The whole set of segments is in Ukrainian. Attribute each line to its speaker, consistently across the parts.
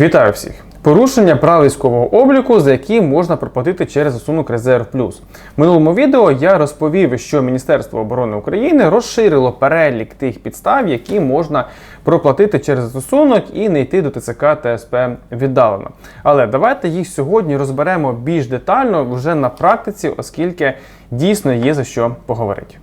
Speaker 1: Вітаю всіх! Порушення прав військового обліку, за які можна проплатити через засунок Резерв Плюс. Минулому відео я розповів, що Міністерство оборони України розширило перелік тих підстав, які можна проплатити через застосунок і не йти до ТЦК та СП віддалено. Але давайте їх сьогодні розберемо більш детально вже на практиці, оскільки дійсно є за що поговорити.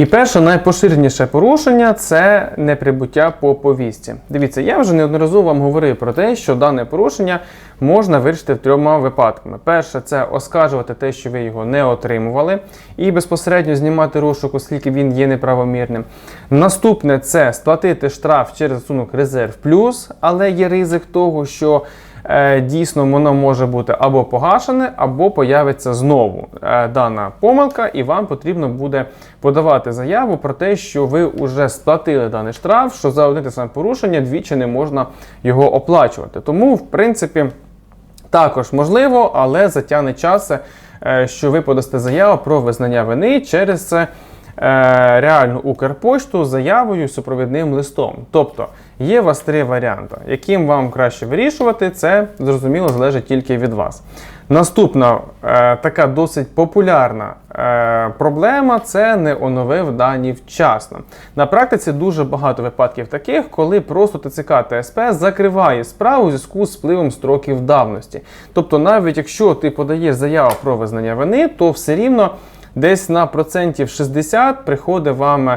Speaker 1: І перше найпоширеніше порушення це неприбуття по повістці. Дивіться, я вже неодноразово вам говорив про те, що дане порушення можна вирішити трьома випадками. Перше, це оскаржувати те, що ви його не отримували, і безпосередньо знімати розшук, оскільки він є неправомірним. Наступне це сплатити штраф через засунок резерв плюс, але є ризик того, що дійсно воно може бути або погашене, або появиться знову е, дана помилка, і вам потрібно буде подавати заяву про те, що ви вже сплатили даний штраф, що за одне те саме порушення двічі не можна його оплачувати. Тому, в принципі, також можливо, але затягне час, е, що ви подасте заяву про визнання вини через е, реальну Укрпошту з заявою супровідним листом. Тобто є у вас три варіанти, яким вам краще вирішувати, це зрозуміло залежить тільки від вас. Наступна е, така досить популярна е, проблема це не оновив дані вчасно. На практиці дуже багато випадків таких, коли просто ТЦК та СП закриває справу у зв'язку з спливом строків давності. Тобто, навіть якщо ти подаєш заяву про визнання вини, то все рівно десь на процентів 60 приходить вам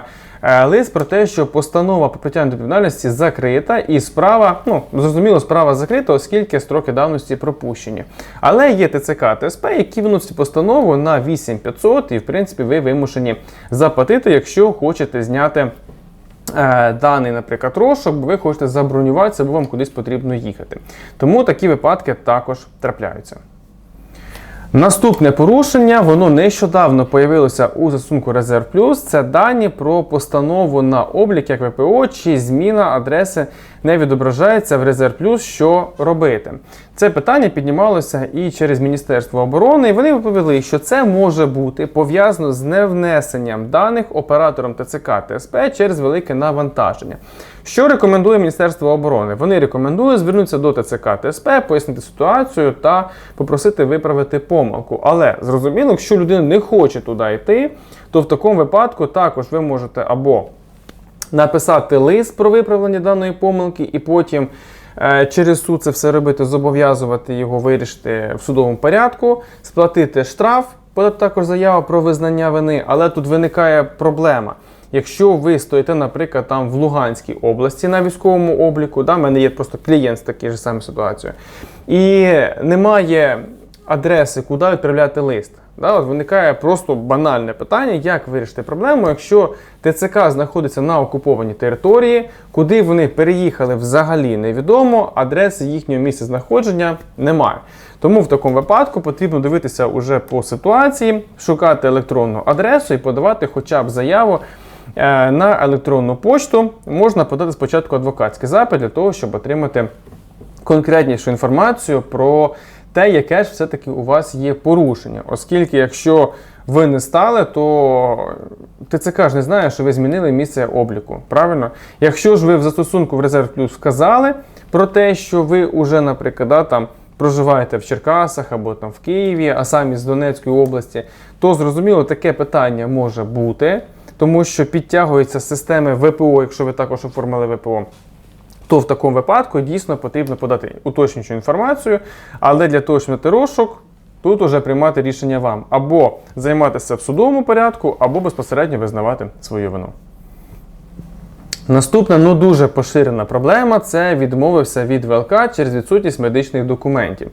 Speaker 1: е, лист про те, що постанова про притягнення до відповідальності закрита, і справа, ну зрозуміло, справа закрита, оскільки строки давності пропущені. Але є ТЦК та СП, які виносять постанову на 8500, і в принципі ви вимушені заплатити, якщо хочете зняти. е, Даний, наприклад, розшук, ви хочете забронюватися, бо вам кудись потрібно їхати. Тому такі випадки також трапляються. Наступне порушення, воно нещодавно появилося у застосунку Резерв Плюс. Це дані про постанову на облік як ВПО, чи зміна адреси не відображається в Резерв Плюс, що робити. Це питання піднімалося і через Міністерство оборони, і вони відповіли, що це може бути пов'язано з невнесенням даних оператором ТЦК ТСП через велике навантаження. Що рекомендує Міністерство оборони? Вони рекомендують звернутися до ТЦК ТСП, пояснити ситуацію та попросити виправити помилку. Але зрозуміло, якщо людина не хоче туди йти, то в такому випадку також ви можете або написати лист про виправлення даної помилки, і потім е, через суд це все робити, зобов'язувати його вирішити в судовому порядку, сплатити штраф, подати також заяву про визнання вини, але тут виникає проблема. Якщо ви стоїте, наприклад, там в Луганській області на військовому обліку, да, в мене є просто клієнт з такою ж самою ситуацією, і немає адреси, куди відправляти лист. Да, от виникає просто банальне питання, як вирішити проблему, якщо ТЦК знаходиться на окупованій території, куди вони переїхали взагалі невідомо, адреси їхнього місця знаходження немає. Тому в такому випадку потрібно дивитися уже по ситуації, шукати електронну адресу і подавати хоча б заяву е, на електронну почту. Можна подати спочатку адвокатський запит для того, щоб отримати конкретнішу інформацію про те, яке ж все-таки у вас є порушення. Оскільки, якщо ви не стали, то ТЦК ж не знає, що ви змінили місце обліку. Правильно? Якщо ж ви в застосунку в Резерв Плюс вказали про те, що ви вже, наприклад, да, там. Проживаєте в Черкасах або там в Києві, а самі з Донецької області, то зрозуміло, таке питання може бути, тому що підтягуються системи ВПО, якщо ви також оформили ВПО то в такому випадку дійсно потрібно подати уточнюючу інформацію, але для того, щоб розшук, тут уже приймати рішення вам або займатися в судовому порядку, або безпосередньо визнавати свою вину. Наступна ну дуже поширена проблема це відмовився від ВЛК через відсутність медичних документів.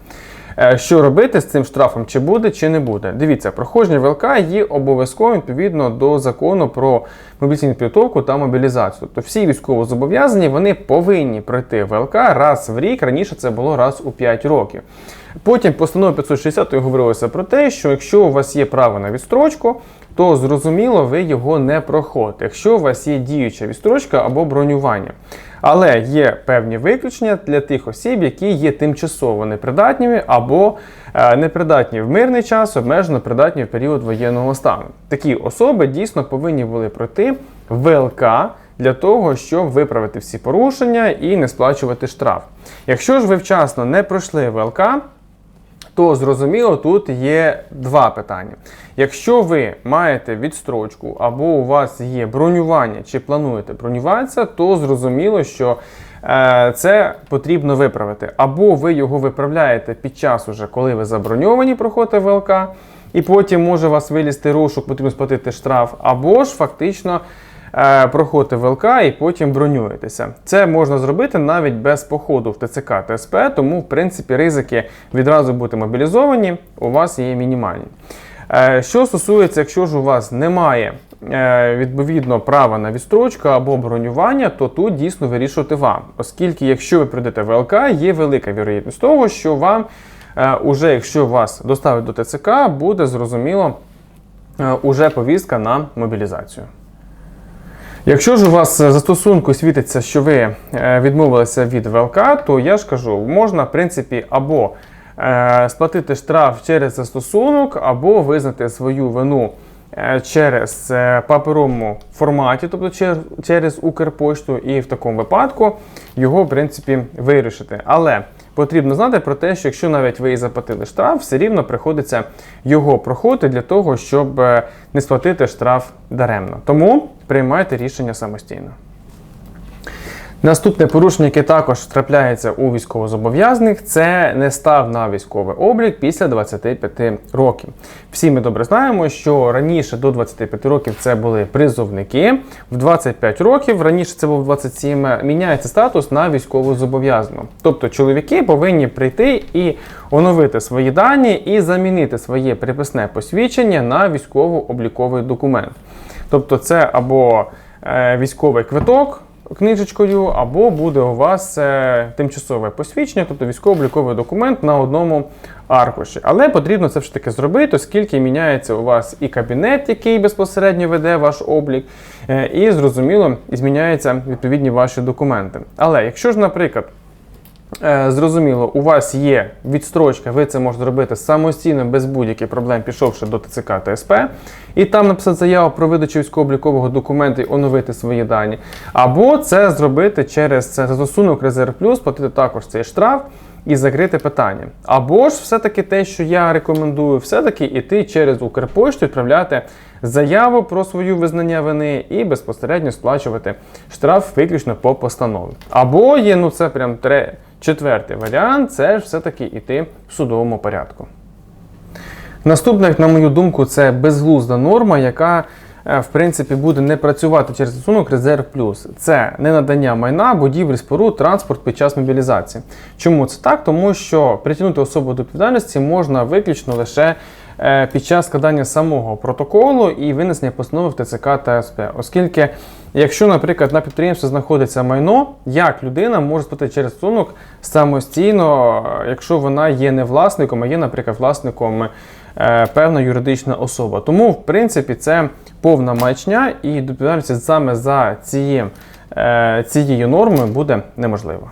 Speaker 1: Е, Що робити з цим штрафом, чи буде, чи не буде? Дивіться, прохожні ВЛК є обов'язковим відповідно до закону про мобільну підготовку та мобілізацію. Тобто всі військовозобов'язані вони повинні пройти ВЛК раз в рік. Раніше це було раз у 5 років. Потім постановою 560 говорилося про те, що якщо у вас є право на відстрочку, то зрозуміло, ви його не проходите, якщо у вас є діюча відстрочка або бронювання. Але є певні виключення для тих осіб, які є тимчасово непридатніми або е, непридатні в мирний час, обмежено придатні в період воєнного стану. Такі особи дійсно повинні були пройти ВЛК для того, щоб виправити всі порушення і не сплачувати штраф. Якщо ж ви вчасно не пройшли ВЛК, то зрозуміло, тут є два питання. Якщо ви маєте відстрочку або у вас є бронювання чи плануєте бронюватися, то зрозуміло, що е, це потрібно виправити. Або ви його виправляєте під час, уже, коли ви заброньовані, проходите ВЛК, і потім може у вас вилізти розшук, потрібно сплатити штраф, або ж фактично. Е, Проходите ВЛК і потім бронюєтеся. Це можна зробити навіть без походу в ТЦК та СП, тому в принципі ризики відразу бути мобілізовані у вас є мінімальні. Е, Що стосується, якщо ж у вас немає е, відповідно права на відстрочку або бронювання, то тут дійсно вирішувати вам, оскільки якщо ви прийдете в ВЛК, є велика вірогідність того, що вам, уже якщо вас доставить до ТЦК, буде зрозуміло уже повістка на мобілізацію. Якщо ж у вас е, застосунку світиться, що ви е, відмовилися від ВЛК, то я ж кажу, можна в принципі або е, сплатити штраф через застосунок, або визнати свою вину через паперовому форматі, тобто через Укрпошту, і в такому випадку його в принципі вирішити. Але потрібно знати про те, що якщо навіть ви і заплатили штраф, все рівно приходиться його проходити для того, щоб е, не сплатити штраф даремно. Тому приймайте рішення самостійно. Наступне порушення, яке також трапляється у військовозобов'язаних, це не став на військовий облік після 25 років. Всі ми добре знаємо, що раніше до 25 років це були призовники, в 25 років, раніше це був 27, міняється статус на військовозобов'язаного. Тобто чоловіки повинні прийти і оновити свої дані і замінити своє приписне посвідчення на військово-обліковий документ. Тобто, це або е, військовий квиток книжечкою, або буде у вас е, тимчасове посвідчення, тобто військово-обліковий документ на одному аркуші. Але потрібно це ж таки зробити, оскільки міняється у вас і кабінет, який безпосередньо веде ваш облік, е, і зрозуміло, зміняються відповідні ваші документи. Але якщо ж, наприклад, Зрозуміло, у вас є відстрочка, ви це можете зробити самостійно, без будь-яких проблем, пішовши до ТЦК та СП, і там написати заяву про видачу військово-облікового документу і оновити свої дані. Або це зробити через застосунок Резерв Плюс, платити також цей штраф і закрити питання. Або ж все-таки те, що я рекомендую, все-таки іти через Укрпошту, відправляти заяву про свою визнання вини і безпосередньо сплачувати штраф виключно по постанові. Або є, ну це прям тре. Четвертий варіант це ж все-таки йти в судовому порядку. Наступне, як на мою думку, це безглузда норма, яка е, в принципі буде не працювати через застосунок Резерв Плюс. Це не надання майна, будівель, споруд, транспорт під час мобілізації. Чому це так? Тому що притягнути особу до відповідальності можна виключно лише е, під час складання самого протоколу і винесення постанови в ТЦК та СП. Оскільки, якщо, наприклад, на підприємстві знаходиться майно, як людина може сплатити через рахунок самостійно, якщо вона є не власником, а є, наприклад, власником е, певна юридична особа. Тому, в принципі, це повна маячня і відповідальність саме за цією, е, цією нормою буде неможлива.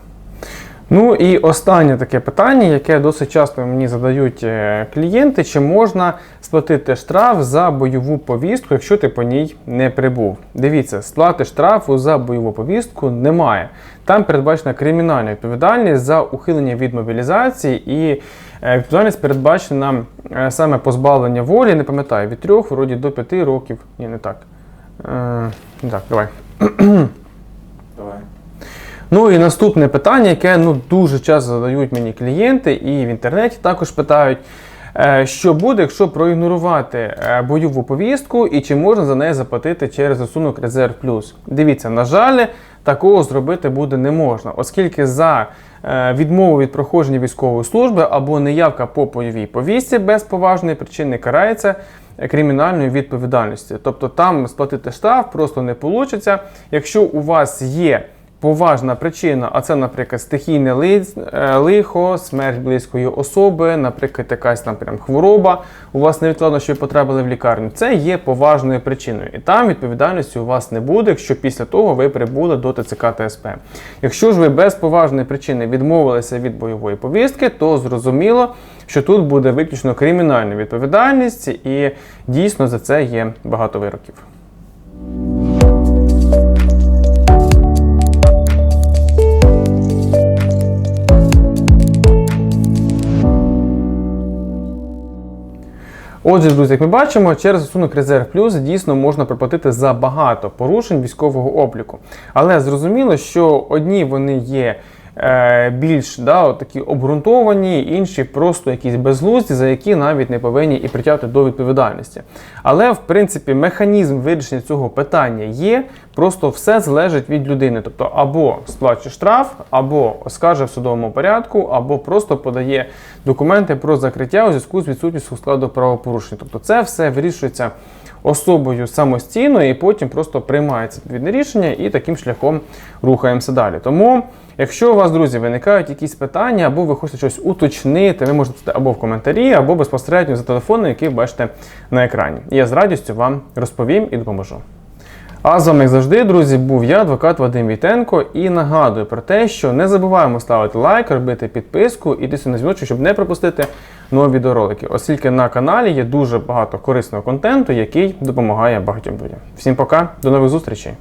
Speaker 1: Ну і останнє таке питання, яке досить часто мені задають е, клієнти: чи можна сплатити штраф за бойову повістку, якщо ти по ній не прибув? Дивіться, сплати штрафу за бойову повістку немає. Там передбачена кримінальна відповідальність за ухилення від мобілізації і е, відповідальність передбачена е, саме позбавлення волі, не пам'ятаю, від 3 вроді до 5 років. Ні, не так. Е, так. Давай. Ну і наступне питання, яке ну, дуже часто задають мені клієнти, і в інтернеті також питають, е, що буде, якщо проігнорувати е, бойову повістку і чи можна за неї заплатити через засунок Резерв Плюс. Дивіться, на жаль, такого зробити буде не можна, оскільки за е, відмову від проходження військової служби або неявка по бойовій повістці без поважної причини карається кримінальною відповідальністю. Тобто там сплатити штраф просто не вийде. Якщо у вас є поважна причина, а це, наприклад, стихійне е, лихо, смерть близької особи, наприклад, якась там прям хвороба, у вас невідкладно, що ви потрапили в лікарню, це є поважною причиною. І там відповідальності у вас не буде, якщо після того ви прибули до ТЦК ТСП. Якщо ж ви без поважної причини відмовилися від бойової повістки, то зрозуміло, що тут буде виключно кримінальна відповідальність, і дійсно за це є багато вироків. Отже, друзі, як ми бачимо, через рахунок Резерв Плюс дійсно можна приплатити за багато порушень військового обліку. Але зрозуміло, що одні вони є е, більш да, от такі обґрунтовані, інші просто якісь безглузді, за які навіть не повинні і притягти до відповідальності. Але в принципі механізм вирішення цього питання є. Просто все залежить від людини. Тобто або сплачує штраф, або оскаржує в судовому порядку, або просто подає документи про закриття у зв'язку з відсутністю складу правопорушення. Тобто це все вирішується особою самостійно і потім просто приймається відповідне рішення і таким шляхом рухаємося далі. Тому, якщо у вас, друзі, виникають якісь питання, або ви хочете щось уточнити, ви можете писати або в коментарі, або безпосередньо за телефоном, який бачите на екрані. Я з радістю вам розповім і допоможу. А з вами, як завжди, друзі, був я, адвокат Вадим Вітенко, і нагадую про те, що не забуваємо ставити лайк, робити підписку і тиснути на дзвіночок, щоб не пропустити нові відеоролики, оскільки на каналі є дуже багато корисного контенту, який допомагає багатьом людям. Всім пока, до нових зустрічей!